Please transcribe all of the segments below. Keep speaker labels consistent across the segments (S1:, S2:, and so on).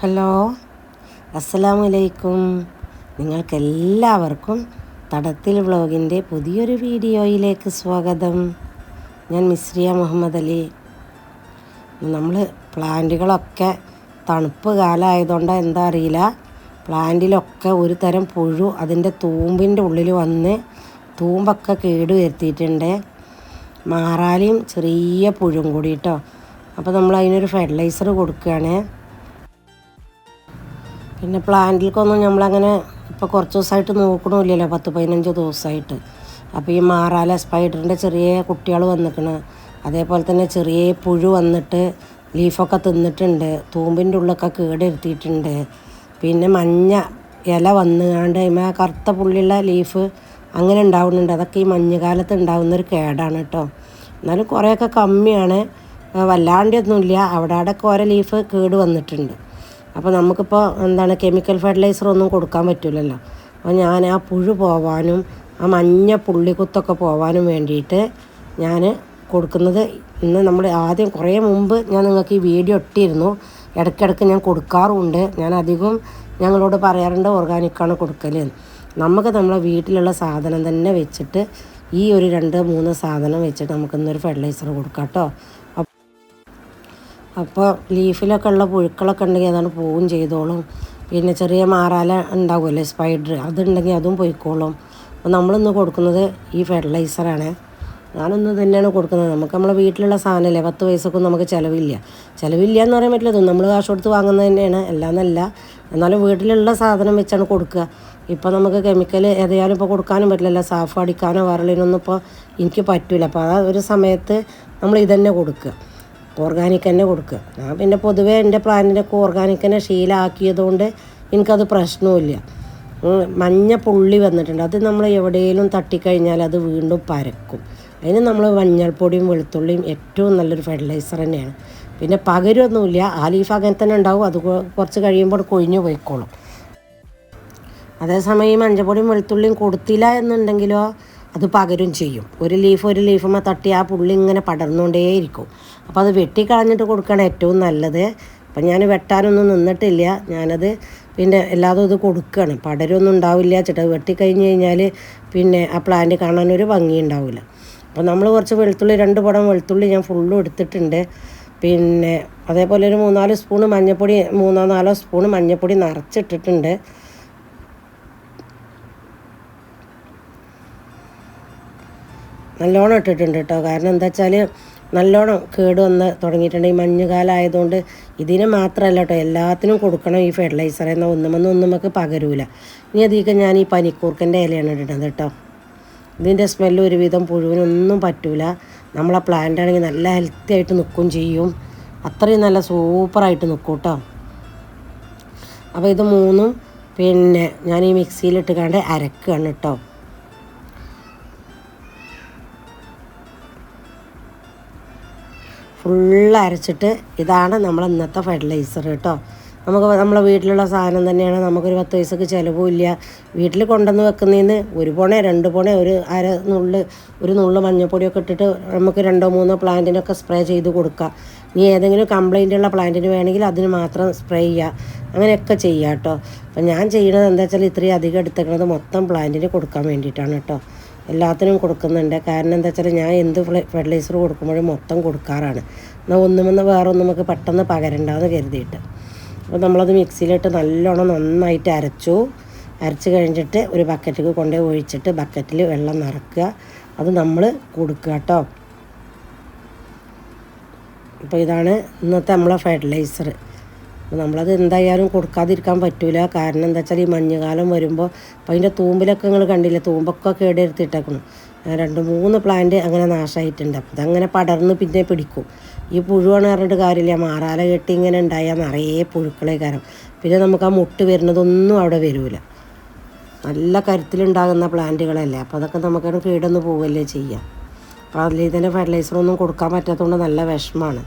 S1: Hello. അസ്സലാമു അലൈക്കും നിങ്ങൾക്കെല്ലാവർക്കും തടത്തിൽ വ്ളോഗിന്റെ പുതിയൊരു വീഡിയോയിലേക്ക് സ്വാഗതം. ഞാൻ മിസ്രിയ മുഹമ്മദ് അലി. നമ്മൾ പ്ലാന്റുകളൊക്കെ തണുപ്പ് കാലമായതുകൊണ്ട് എന്താ അറിയില്ല. പ്ലാന്റിലൊക്കെ ഒരു തരം പുഴു അതിന്റെ തൂമ്പിന്റെ ഉള്ളിൽ വന്ന് തൂമ്പൊക്കെ കേട് വരുത്തിയിട്ടുണ്ട്. മാറാലിയും ചെറിയ പുഴും കൂടി കേട്ടോ. അപ്പോൾ നമ്മൾ അതിനൊരു ഫെർട്ടിലൈസർ കൊടുക്കുകയാണ്. പിന്നെ പ്ലാന്റിലേക്കൊന്നും നമ്മളങ്ങനെ ഇപ്പോൾ കുറച്ച് ദിവസമായിട്ട് നോക്കണമില്ലല്ലോ പത്ത് പതിനഞ്ച് ദിവസമായിട്ട് അപ്പോൾ ഈ മാറാല സ്പൈഡറിന്റെ ചെറിയ കുട്ടികൾ വന്നിക്കണ്. അതേപോലെ തന്നെ ചെറിയ പുഴു വന്നിട്ട് ലീഫൊക്കെ തിന്നിട്ടുണ്ട് തൂമ്പിന്റെ ഉള്ളൊക്കെ കേടെടുത്തിയിട്ടുണ്ട് പിന്നെ മഞ്ഞ ഇല വന്നുകാണ്ട് അതിമ കറുത്ത പുള്ളിയുള്ള ലീഫ് അങ്ങനെ ഉണ്ടാവുന്നുണ്ട്. അതൊക്കെ ഈ മഞ്ഞുകാലത്ത് ഉണ്ടാകുന്നൊരു കേടാണ് കേട്ടോ എന്നാലും കുറേയൊക്കെ കമ്മിയാണ്. വല്ലാണ്ടൊന്നുമില്ല അവിടെ അവിടെയൊക്കെ ഓരോ ലീഫ് കേട് വന്നിട്ടുണ്ട്. അപ്പോൾ നമുക്കിപ്പോൾ എന്താണ് കെമിക്കൽ ഫെർട്ടിലൈസർ ഒന്നും കൊടുക്കാൻ പറ്റില്ലല്ലോ അപ്പോൾ ഞാൻ ആ പുഴു പോവാനും ആ മഞ്ഞ പുള്ളിക്കുത്തൊക്കെ പോവാനും വേണ്ടിയിട്ട് ഞാൻ കൊടുക്കുന്നത് ഇന്ന് നമ്മൾ ആദ്യം കുറേ മുമ്പ് ഞാൻ നിങ്ങൾക്ക് ഈ വീഡിയോ ഇട്ടിരുന്നു. ഇടയ്ക്കിടയ്ക്ക് ഞാൻ കൊടുക്കാറുമുണ്ട്. ഞാൻ അധികം ഞങ്ങളോട് പറയാറുണ്ട് ഓർഗാനിക്കാണ് കൊടുക്കൽ നമുക്ക് നമ്മളെ വീട്ടിലുള്ള സാധനം തന്നെ വെച്ചിട്ട് ഈ ഒരു രണ്ട് മൂന്ന് സാധനം വെച്ചിട്ട് നമുക്കിന്നൊരു ഫെർട്ടിലൈസർ കൊടുക്കാം കേട്ടോ. അപ്പോൾ ലീഫിലൊക്കെ ഉള്ള പുഴുക്കളൊക്കെ ഉണ്ടെങ്കിൽ അതാണ് പോവും ചെയ്തോളും. പിന്നെ ചെറിയ മാറാല ഉണ്ടാവുമല്ലേ സ്പൈഡർ അതുണ്ടെങ്കിൽ അതും പോയിക്കോളും. അപ്പോൾ നമ്മളിന്ന് കൊടുക്കുന്നത് ഈ ഫെർട്ടിലൈസറാണ് ഞാനൊന്ന് തന്നെയാണ് കൊടുക്കുന്നത്. നമുക്ക് നമ്മളെ വീട്ടിലുള്ള സാധനമല്ലേ? പത്ത് പൈസക്കും നമുക്ക് ചിലവില്ല. ചിലവില്ല എന്ന് പറയാൻ പറ്റില്ല. നമ്മൾ കാശ് കൊടുത്ത് വാങ്ങുന്നത് തന്നെയാണ്. അല്ലാന്നല്ല. എന്നാലും വീട്ടിലുള്ള സാധനം വെച്ചാണ് കൊടുക്കുക. ഇപ്പോൾ നമുക്ക് കെമിക്കൽ ഏതായാലും ഇപ്പോൾ കൊടുക്കാനും പറ്റില്ലല്ലോ. സാഫ് അടിക്കാനോ വരളിനൊന്നും ഇപ്പോൾ എനിക്ക് പറ്റില്ല അപ്പോൾ ആ ഒരു സമയത്ത് നമ്മൾ ഇതന്നെ കൊടുക്കുക. ഓർഗാനിക് തന്നെ കൊടുക്കുക. ഞാൻ പിന്നെ പൊതുവേ എന്റെ പ്ലാന്റിനൊക്കെ ഓർഗാനിക് തന്നെ ശീലമാക്കിയതുകൊണ്ട് എനിക്കത് പ്രശ്നവുമില്ല. മഞ്ഞ പുള്ളി വന്നിട്ടുണ്ട്. അത് നമ്മൾ എവിടെയെങ്കിലും തട്ടിക്കഴിഞ്ഞാൽ അത് വീണ്ടും പരക്കും. അതിന് നമ്മൾ മഞ്ഞൾപ്പൊടിയും വെളുത്തുള്ളിയും ഏറ്റവും നല്ലൊരു ഫെർട്ടിലൈസർ തന്നെയാണ്. പിന്നെ പകരൊന്നുമില്ല. ആ ലീഫ് അങ്ങനെ തന്നെ ഉണ്ടാവും. അത് കുറച്ച് കഴിയുമ്പോൾ കൊഴിഞ്ഞു പോയിക്കോളും. അതേസമയം ഈ മഞ്ഞപ്പൊടിയും വെളുത്തുള്ളിയും കൊടുത്തില്ല എന്നുണ്ടെങ്കിലോ അത് പകരും ചെയ്യും. ഒരു ലീഫ് ഒരു ലീഫുമ്മ തട്ടി ആ പുള്ളി ഇങ്ങനെ പടർന്നുകൊണ്ടേയിരിക്കും. അപ്പോൾ അത് വെട്ടിക്കളഞ്ഞിട്ട് കൊടുക്കണം ഏറ്റവും നല്ലത്. അപ്പം ഞാൻ വെട്ടാനൊന്നും നിന്നിട്ടില്ല. ഞാനത് പിന്നെ എല്ലാതും ഇത് കൊടുക്കുകയാണ് പടരൊന്നും ഉണ്ടാവില്ല. ചേട്ടാ വെട്ടിക്കഴിഞ്ഞ് കഴിഞ്ഞാൽ പിന്നെ ആ പ്ലാന്റ് കാണാൻ ഒരു ഭംഗി ഉണ്ടാവില്ല. അപ്പോൾ നമ്മൾ കുറച്ച് വെളുത്തുള്ളി രണ്ട് പടം വെളുത്തുള്ളി ഞാൻ ഫുള്ളും എടുത്തിട്ടുണ്ട്. പിന്നെ അതേപോലെ ഒരു മൂന്നാൽ സ്പൂണ് മഞ്ഞൾപ്പൊടി മൂന്നോ നാലോ സ്പൂണ് മഞ്ഞൾപ്പൊടി നിറച്ചിട്ടിട്ടുണ്ട്. നല്ലോണം ഇട്ടിട്ടുണ്ട് കേട്ടോ. കാരണം എന്താ വെച്ചാൽ നല്ലോണം കേട് വന്ന് തുടങ്ങിയിട്ടുണ്ട്. ഈ മഞ്ഞുകാലമായതുകൊണ്ട് ഇതിന് മാത്രമല്ല കേട്ടോ എല്ലാത്തിനും കൊടുക്കണം ഈ ഫെർട്ടിലൈസർ എന്നാൽ ഒന്നുമെന്ന് നമുക്ക് പകരൂല. ഇനി അധികം ഞാൻ ഈ പനിക്കൂർക്കന്റെ ഇലയാണ് ഇടുന്നത് കേട്ടോ. ഇതിന്റെ സ്മെല്ല് ഒരുവിധം പുഴുവിനൊന്നും പറ്റൂല. നമ്മളെ പ്ലാന്റ് ആണെങ്കിൽ നല്ല ഹെൽത്തി ആയിട്ട് നിൽക്കും ചെയ്യും. അത്രയും നല്ല സൂപ്പറായിട്ട് നിൽക്കും കേട്ടോ. അപ്പോൾ ഇത് മൂന്നും പിന്നെ ഞാൻ ഈ മിക്സിയിലിട്ട് കണ്ട് അരക്കുകയാണ് കേട്ടോ. ഫുള്ള് അരച്ചിട്ട് ഇതാണ് നമ്മൾ ഇന്നത്തെ ഫെർട്ടിലൈസർ കേട്ടോ. നമുക്ക് നമ്മളെ വീട്ടിലുള്ള സാധനം തന്നെയാണ്. നമുക്കൊരു പത്ത് പൈസക്ക് ചിലവുമില്ല വീട്ടിൽ കൊണ്ടുവന്ന് വെക്കുന്നതിന് ഒരു പോണേ രണ്ട് പോണേ ഒരു അര നുള്ള് ഒരു നുള്ള് മഞ്ഞപ്പൊടിയൊക്കെ ഇട്ടിട്ട് നമുക്ക് രണ്ടോ മൂന്നോ പ്ലാന്റിനൊക്കെ സ്പ്രേ ചെയ്ത് കൊടുക്കാം. ഇനി ഏതെങ്കിലും കംപ്ലൈന്റ് ഉള്ള പ്ലാന്റിന് വേണമെങ്കിൽ അതിന് മാത്രം സ്പ്രേ ചെയ്യുക അങ്ങനെയൊക്കെ ചെയ്യുക കേട്ടോ. അപ്പം ഞാൻ ചെയ്യണത് എന്താ വെച്ചാൽ ഇത്രയും അധികം എടുത്തേക്കുന്നത് മൊത്തം പ്ലാന്റിന് കൊടുക്കാൻ വേണ്ടിയിട്ടാണ് കേട്ടോ. എല്ലാത്തിനും കൊടുക്കുന്നുണ്ട്. കാരണം എന്താ വെച്ചാൽ ഞാൻ എന്ത് ഫെർട്ടിലൈസർ കൊടുക്കുമ്പോഴും മൊത്തം കൊടുക്കാറാണ്. എന്നാൽ ഒന്നുമെന്ന് വേറെ ഒന്നും നമുക്ക് പെട്ടെന്ന് പകരണ്ടാന്ന് കരുതിയിട്ട്. അപ്പോൾ നമ്മളത് മിക്സിയിലിട്ട് നല്ലോണം നന്നായിട്ട് അരച്ചു. അരച്ച് കഴിഞ്ഞിട്ട് ഒരു ബക്കറ്റിൽ കൊണ്ടുപോയി ഒഴിച്ചിട്ട് ബക്കറ്റിൽ വെള്ളം നിറക്കുക. അത് നമ്മൾ കൊടുക്കുക കേട്ടോ അപ്പോൾ ഇതാണ് ഇന്നത്തെ നമ്മളെ ഫെർട്ടിലൈസർ അപ്പോൾ നമ്മളത് എന്തായാലും കൊടുക്കാതിരിക്കാൻ പറ്റൂല. കാരണം എന്താ വെച്ചാൽ ഈ മഞ്ഞുകാലം വരുമ്പോൾ അപ്പോൾ അതിന്റെ തൂമ്പിലൊക്കെ നിങ്ങൾ കണ്ടില്ല? തൂമ്പൊക്കെ കേടെടുത്തിട്ടേക്കണം രണ്ട് മൂന്ന് പ്ലാന്റ് അങ്ങനെ നാശമായിട്ടുണ്ട് അപ്പോൾ അതങ്ങനെ പടർന്ന് പിന്നെ പിടിക്കും. ഈ പുഴുവാണ് പറഞ്ഞിട്ട് കാര്യമില്ല. മാറാല കെട്ടി ഇങ്ങനെ ഉണ്ടായാൽ നിറയെ പുഴുക്കളെ കാരണം പിന്നെ നമുക്ക് ആ മുട്ട് വരുന്നതൊന്നും അവിടെ വരില്ല നല്ല കരുത്തിലുണ്ടാകുന്ന പ്ലാന്റുകളല്ലേ അപ്പോൾ അതൊക്കെ നമുക്കത് കേടൊന്ന് പോവുകയല്ലേ ചെയ്യാം. അപ്പോൾ അതിൽ ഇതിന്റെ ഫെർട്ടിലൈസറൊന്നും കൊടുക്കാൻ പറ്റാത്തതുകൊണ്ട് നല്ല വിഷമമാണ്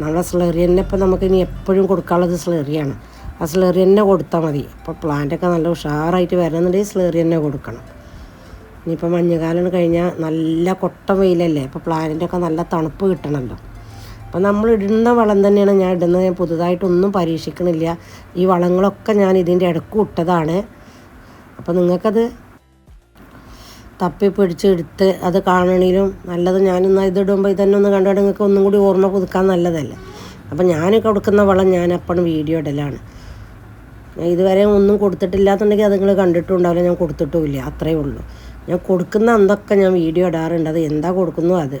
S1: നമ്മുടെ സ്ലറി തന്നെ ഇപ്പം നമുക്ക് ഇനി എപ്പോഴും കൊടുക്കാനുള്ളത് സ്ലറിയാണ് ആ സ്ലറി തന്നെ കൊടുത്താൽ മതി. അപ്പോൾ പ്ലാന്റൊക്കെ നല്ല ഉഷാറായിട്ട് വരണമെന്നുണ്ടെങ്കിൽ സ്ലറി തന്നെ കൊടുക്കണം. ഇനിയിപ്പോൾ മഞ്ഞുകാലം കഴിഞ്ഞാൽ നല്ല കൊട്ട വെയിലല്ലേ? അപ്പോൾ പ്ലാന്റിന്റെ ഒക്കെ നല്ല തണുപ്പ് കിട്ടണമല്ലോ അപ്പോൾ നമ്മൾ ഇടുന്ന വളം തന്നെയാണ് ഞാൻ ഇടുന്നത്. ഞാൻ പുതുതായിട്ടൊന്നും പരീക്ഷിക്കണില്ല. ഈ വളങ്ങളൊക്കെ ഞാൻ ഇതിന്റെ ഇടയ്ക്ക് ഇട്ടതാണ്. അപ്പോൾ നിങ്ങൾക്കത് തപ്പി പിടിച്ചെടുത്ത് അത് കാണണേലും നല്ലത് ഞാനിന്ന് ഇതിടുമ്പോൾ ഇതന്നെ ഒന്ന് കണ്ടാൽ നിങ്ങൾക്ക് ഒന്നും കൂടി ഓർമ്മ പുതുക്കാൻ നല്ലതല്ലേ? അപ്പം ഞാൻ കൊടുക്കുന്ന വളം ഞാൻ അപ്പോഴും വീഡിയോ ഇടലാണ്. ഇതുവരെ ഒന്നും കൊടുത്തിട്ടില്ലാത്തുണ്ടെങ്കിൽ അത് നിങ്ങൾ കണ്ടിട്ടുണ്ടാവില്ല. ഞാൻ കൊടുത്തിട്ടുമില്ല. അത്രയേ ഉള്ളൂ. ഞാൻ കൊടുക്കുന്ന എന്തൊക്കെ ഞാൻ വീഡിയോ ഇടാറുണ്ട്. അത് എന്താ കൊടുക്കുന്നു അത്?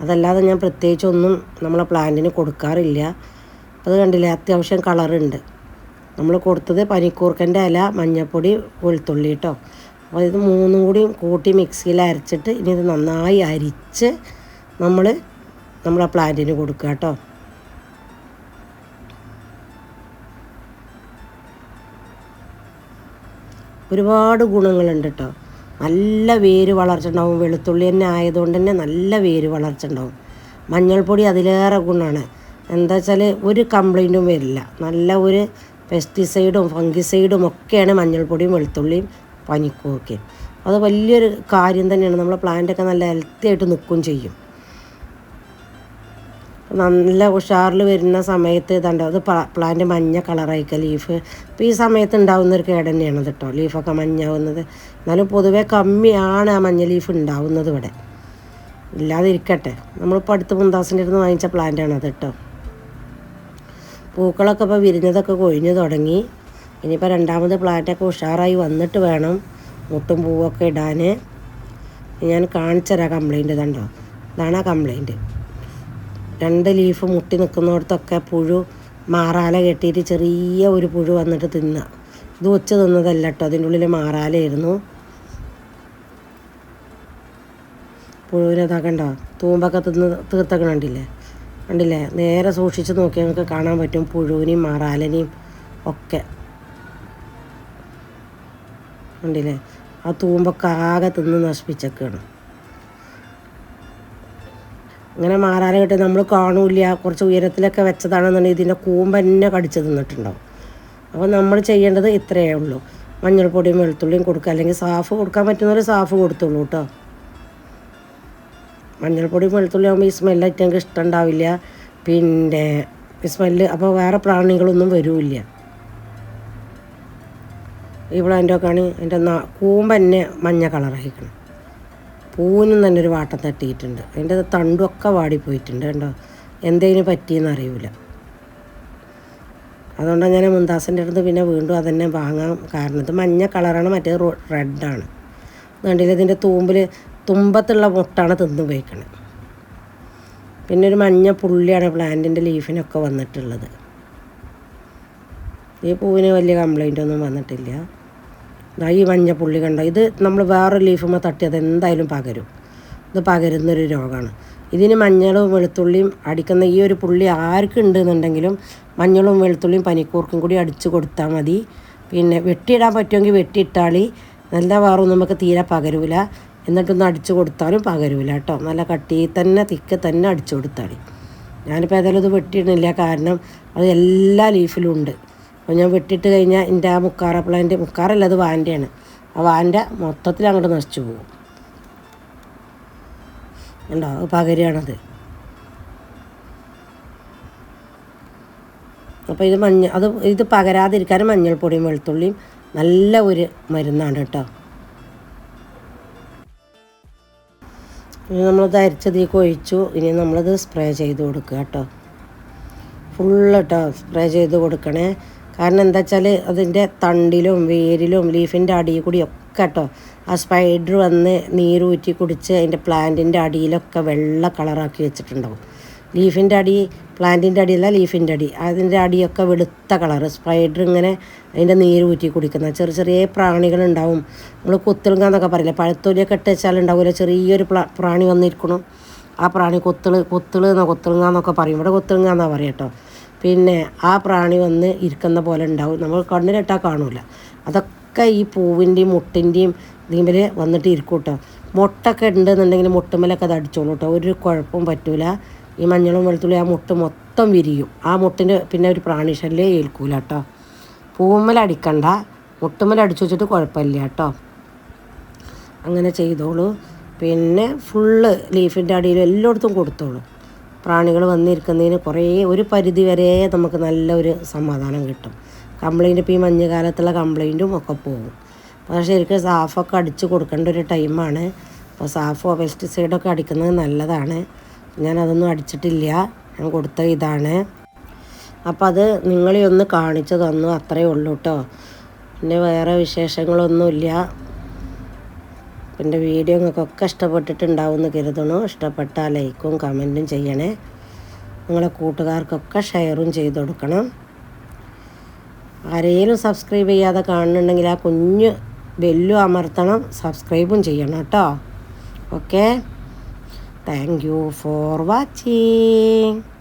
S1: അതല്ലാതെ ഞാൻ പ്രത്യേകിച്ചൊന്നും നമ്മളെ പ്ലാന്റിന് കൊടുക്കാറില്ല. അത് കണ്ടില്ലേ? അത്യാവശ്യം കളറുണ്ട്. നമ്മൾ കൊടുത്തത് പനിക്കൂർക്കന്റെ ഇല മഞ്ഞൾപ്പൊടി വെളുത്തുള്ളി കേട്ടോ അപ്പോൾ ഇത് മൂന്നും കൂടി കൂട്ടി മിക്സിയിൽ അരച്ചിട്ട് ഇനി ഇത് നന്നായി അരിച്ച് നമ്മൾ നമ്മളെ പ്ലാന്റിന് കൊടുക്കുക കേട്ടോ. ഒരുപാട് ഗുണങ്ങളുണ്ട് കേട്ടോ. നല്ല വേര് വളർച്ച ഉണ്ടാവും. വെളുത്തുള്ളി തന്നെ ആയതുകൊണ്ട് തന്നെ നല്ല വേര് വളർച്ച ഉണ്ടാവും. മഞ്ഞൾപ്പൊടി അതിലേറെ ഗുണമാണ്. എന്താ വെച്ചാൽ ഒരു കംപ്ലൈന്റും വരില്ല. നല്ല ഒരു പെസ്റ്റിസൈഡും ഫംഗിസൈഡും ഒക്കെയാണ് മഞ്ഞൾപ്പൊടിയും വെളുത്തുള്ളിയും പനിക്കൂർക്കയും അത് വലിയൊരു കാര്യം തന്നെയാണ്. നമ്മളെ പ്ലാന്റൊക്കെ നല്ല ഹെൽത്തി ആയിട്ട് നിൽക്കുകയും ചെയ്യും. നല്ല ഉഷാറിൽ വരുന്ന സമയത്ത് ഇതുണ്ട് അത് പ്ലാന്റ് മഞ്ഞ കളറായിക്കുക ലീഫ് ഇപ്പോൾ ഈ സമയത്ത് ഉണ്ടാവുന്ന ഒരു കേട് തന്നെയാണ് കേട്ടോ ലീഫൊക്കെ മഞ്ഞാവുന്നത്. എന്നാലും പൊതുവേ കമ്മിയാണ് ആ മഞ്ഞ ലീഫ് ഉണ്ടാവുന്നത് ഇവിടെ. ഇല്ലാതിരിക്കട്ടെ. നമ്മളിപ്പോൾ അടുത്ത് മുന്താസിന്റെ അടുത്ത് വാങ്ങിച്ച പ്ലാന്റാണ് അത് കേട്ടോ പൂക്കളൊക്കെ ഇപ്പോൾ വിരിഞ്ഞതൊക്കെ കൊഴിഞ്ഞു തുടങ്ങി. ഇനിയിപ്പോൾ രണ്ടാമത് പ്ലാന്റൊക്കെ ഉഷാറായി വന്നിട്ട് വേണം മുട്ടും പൂവൊക്കെ ഇടാൻ ഞാൻ കാണിച്ചുതരാം കംപ്ലൈന്റ് ഇതുണ്ടോ? ഇതാണ് ആ കംപ്ലൈന്റ് രണ്ട് ലീഫ് മുട്ടി നിൽക്കുന്നിടത്തൊക്കെ പുഴു മാറാല കെട്ടിയിട്ട് ചെറിയ ഒരു പുഴു വന്നിട്ട് തിന്നുക ഇത് ഉച്ച തിന്നതല്ല കേട്ടോ അതിന്റെ ഉള്ളിൽ മാറാലയായിരുന്നു പുഴുവിനെ കണ്ടോ? തൂമ്പൊക്കെ തിന്ന് തീർത്തൊക്കെ കണ്ടില്ലേ? കണ്ടില്ലേ? നേരെ സൂക്ഷിച്ച് നോക്കിയാൽ നിങ്ങൾക്ക് കാണാൻ പറ്റും പുഴുവിനെയും മാറാലനെയും ഒക്കെ. കണ്ടില്ലേ ആ തൂമ്പൊക്കെ ആകെ തിന്ന് നശിപ്പിച്ചൊക്കെയാണ്. ഇങ്ങനെ മാറാനെ കിട്ടി നമ്മൾ കാണൂല കുറച്ച് ഉയരത്തിലൊക്കെ വെച്ചതാണെന്നുണ്ടെങ്കിൽ ഇതിന്റെ കൂമ്പ് തന്നെ കടിച്ചു തിന്നിട്ടുണ്ടാവും. അപ്പോൾ നമ്മൾ ചെയ്യേണ്ടത് ഇത്രയേ ഉള്ളൂ. മഞ്ഞൾപ്പൊടിയും വെളുത്തുള്ളിയും കൊടുക്കുക. അല്ലെങ്കിൽ സാഫ് കൊടുക്കാൻ പറ്റുന്നവർ സാഫ് കൊടുത്തുള്ളൂ കേട്ടോ. മഞ്ഞൾപ്പൊടിയും വെളുത്തുള്ളി ആകുമ്പോൾ ഈ സ്മെല്ല് ഞങ്ങൾക്ക് ഇഷ്ടം ഉണ്ടാവില്ല. പിന്നെ സ്മെല്ല് അപ്പോൾ വേറെ പ്രാണികളൊന്നും വരില്ല. അതിന്റെ ഒക്കെ ആണ് അതിന്റെ കൂമ്പ് തന്നെ മഞ്ഞ കളറായിക്കണം പൂവിനും തന്നെ ഒരു വാട്ടം തട്ടിയിട്ടുണ്ട്. അതിന്റെ തണ്ടുമൊക്കെ വാടിപ്പോയിട്ടുണ്ട് കേട്ടോ എന്തേതിന് പറ്റിയെന്ന് അറിയില്ല അതുകൊണ്ടാണ് ഞാൻ മുന്താസിന്റെ അടുത്ത് പിന്നെ വീണ്ടും അതന്നെ വാങ്ങാൻ കാരണം ഇത് മഞ്ഞ കളറാണ് മറ്റേ റെഡാണ് കണ്ടില്ല? ഇതിന്റെ തൂമ്പിൽ തുമ്പത്തുള്ള മുട്ടാണ് തിന്നു ഉപയോഗിക്കണത് പിന്നെ ഒരു മഞ്ഞ പുള്ളിയാണ് പ്ലാന്റിന്റെ ലീഫിനൊക്കെ വന്നിട്ടുള്ളത്. ഈ പൂവിന് വലിയ കംപ്ലൈന്റ് ഒന്നും വന്നിട്ടില്ല. ഇതാ ഈ മഞ്ഞ പുള്ളി കണ്ടോ? ഇത് നമ്മൾ വേറെ തട്ടി തട്ടിയത് എന്തായാലും പകരും. ഇത് പകരുന്നൊരു രോഗമാണ് ഇതിന് മഞ്ഞളും വെളുത്തുള്ളിയും അടിക്കുന്ന ഈ ഒരു പുള്ളി ആർക്കും ഉണ്ടെന്നുണ്ടെങ്കിലും മഞ്ഞളും വെളുത്തുള്ളിയും പനിക്കൂർക്കും കൂടി അടിച്ച് കൊടുത്താൽ മതി. പിന്നെ വെട്ടിയിടാൻ പറ്റുമെങ്കിൽ വെട്ടിയിട്ടാളി. നല്ല വേറൊന്നും നമുക്ക് തീരെ പകരൂല. എന്നിട്ടൊന്ന് അടിച്ചു കൊടുത്താലും പകരൂല കേട്ടോ. നല്ല കട്ടി തന്നെ തിക്ക് തന്നെ അടിച്ചു കൊടുത്താളി. ഞാനിപ്പോൾ ഏതായാലും ഇത് വെട്ടിയിടുന്നില്ല. കാരണം അത് എല്ലാ ലീഫിലും ഉണ്ട്. അപ്പോൾ ഞാൻ വെട്ടിട്ട് കഴിഞ്ഞാൽ എന്റെ ആ മുക്കാറ പ്ലാന്റ് മുക്കാറല്ല അത് വാന്റെയാണ് ആ വാന്റെ മൊത്തത്തിൽ അങ്ങോട്ട് നശിച്ചു പോകും. ഉണ്ടോ അത് അപ്പോൾ ഇത് മഞ്ഞ അത് ഇത് പകരാതിരിക്കാൻ മഞ്ഞൾപ്പൊടിയും വെളുത്തുള്ളിയും നല്ല ഒരു മരുന്നാണ് കേട്ടോ. ഇനി നമ്മളത് അരിച്ചതിലേക്ക് ഒഴിച്ചു ഇനി നമ്മളത് സ്പ്രേ ചെയ്ത് കൊടുക്കുക കേട്ടോ. ഫുള്ള് കേട്ടോ സ്പ്രേ ചെയ്ത് കൊടുക്കണേ. കാരണം എന്താ വെച്ചാൽ അതിന്റെ തണ്ടിലും വേരിലും ലീഫിന്റെ അടിയിൽ കൂടി ഒക്കെ കേട്ടോ ആ സ്പൈഡർ വന്ന് നീരൂറ്റി കുടിച്ച് അതിന്റെ പ്ലാന്റിന്റെ അടിയിലൊക്കെ വെള്ള കളറാക്കി വെച്ചിട്ടുണ്ടാവും. ലീഫിന്റെ അടി പ്ലാന്റിന്റെ അടിയല്ല ലീഫിന്റെ അടി. അതിന്റെ അടിയൊക്കെ വെളുത്ത കളർ സ്പൈഡർ ഇങ്ങനെ അതിന്റെ നീര് ഊറ്റി കുടിക്കുന്ന ചെറിയ ചെറിയ പ്രാണികളുണ്ടാവും. നമ്മൾ കുത്തുളുങ്ക എന്നൊക്കെ പറയില്ല? പഴത്തൊലിയൊക്കെ ഇട്ട് വെച്ചാൽ ഉണ്ടാവില്ല ചെറിയൊരു പ്രാണി വന്നിരിക്കണം. ആ പ്രാണി കൊത്തിൾ കൊത്തിൾ കൊത്തിളുങ്ങ എന്നൊക്കെ പറയും. ഇവിടെ കൊത്തിളുങ്ങ എന്നാണ് പറയാം കേട്ടോ പിന്നെ ആ പ്രാണി വന്ന് ഇരിക്കുന്ന പോലെ ഉണ്ടാവും. നമ്മൾ കണ്ണിലിട്ടാൽ കാണൂല. അതൊക്കെ ഈ പൂവിന്റെയും മുട്ടിന്റെയും ഇതിമേൽ വന്നിട്ട് ഇരിക്കും കേട്ടോ മുട്ടൊക്കെ ഉണ്ടെന്നുണ്ടെങ്കിൽ മുട്ടുമ്മലൊക്കെ അത് അടിച്ചോളൂ കേട്ടോ ഒരു കുഴപ്പവും പറ്റൂല. ഈ മഞ്ഞളും വെളുത്തുള്ളി ആ മുട്ട് മൊത്തം വിരിയും. ആ മുട്ടിന് പിന്നെ ഒരു പ്രാണിഷല്ലേ ഏൽക്കൂല കേട്ടോ പൂവുമല അടിക്കണ്ട. മുട്ടുമ്മല അടിച്ചു വെച്ചിട്ട് കുഴപ്പമില്ല കേട്ടോ അങ്ങനെ ചെയ്തോളൂ. പിന്നെ ഫുള്ള് ലീഫിന്റെ അടിയിൽ എല്ലായിടത്തും കൊടുത്തോളൂ. പ്രാണികൾ വന്നിരിക്കുന്നതിന് കുറേ ഒരു പരിധി വരെ നമുക്ക് നല്ലൊരു സമാധാനം കിട്ടും. കംപ്ലൈന്റ് ഇപ്പോൾ ഈ മഞ്ഞുകാലത്തുള്ള കംപ്ലൈന്റും ഒക്കെ പോകും. അപ്പോൾ ശരിക്കും സാഫൊക്കെ അടിച്ച് കൊടുക്കേണ്ട ഒരു ടൈമാണ് അപ്പോൾ സാഫോ പെസ്റ്റിസൈഡൊക്കെ അടിക്കുന്നത് നല്ലതാണ്. ഞാനതൊന്നും അടിച്ചിട്ടില്ല. ഞാൻ കൊടുത്ത ഇതാണ്. അപ്പോൾ അത് നിങ്ങളെ ഒന്ന് കാണിച്ചു തന്നു. അത്രയേ ഉള്ളൂ കേട്ടോ പിന്നെ വേറെ വിശേഷങ്ങളൊന്നുമില്ല. പിന്നെ വീഡിയോ നിങ്ങൾക്കൊക്കെ ഇഷ്ടപ്പെട്ടിട്ടുണ്ടാവും എന്ന് കരുതണോ ഇഷ്ടപ്പെട്ടാൽ ലൈക്കും കമന്റും ചെയ്യണേ. നിങ്ങളെ കൂട്ടുകാർക്കൊക്കെ ഷെയറും ചെയ്തു കൊടുക്കണം. ആരെങ്കിലും സബ്സ്ക്രൈബ് ചെയ്യാതെ കാണുന്നുണ്ടെങ്കിൽ ആ കുഞ്ഞ് ബെല്ലും അമർത്തണം. സബ്സ്ക്രൈബും ചെയ്യണം കേട്ടോ. Okay? Thank you for watching.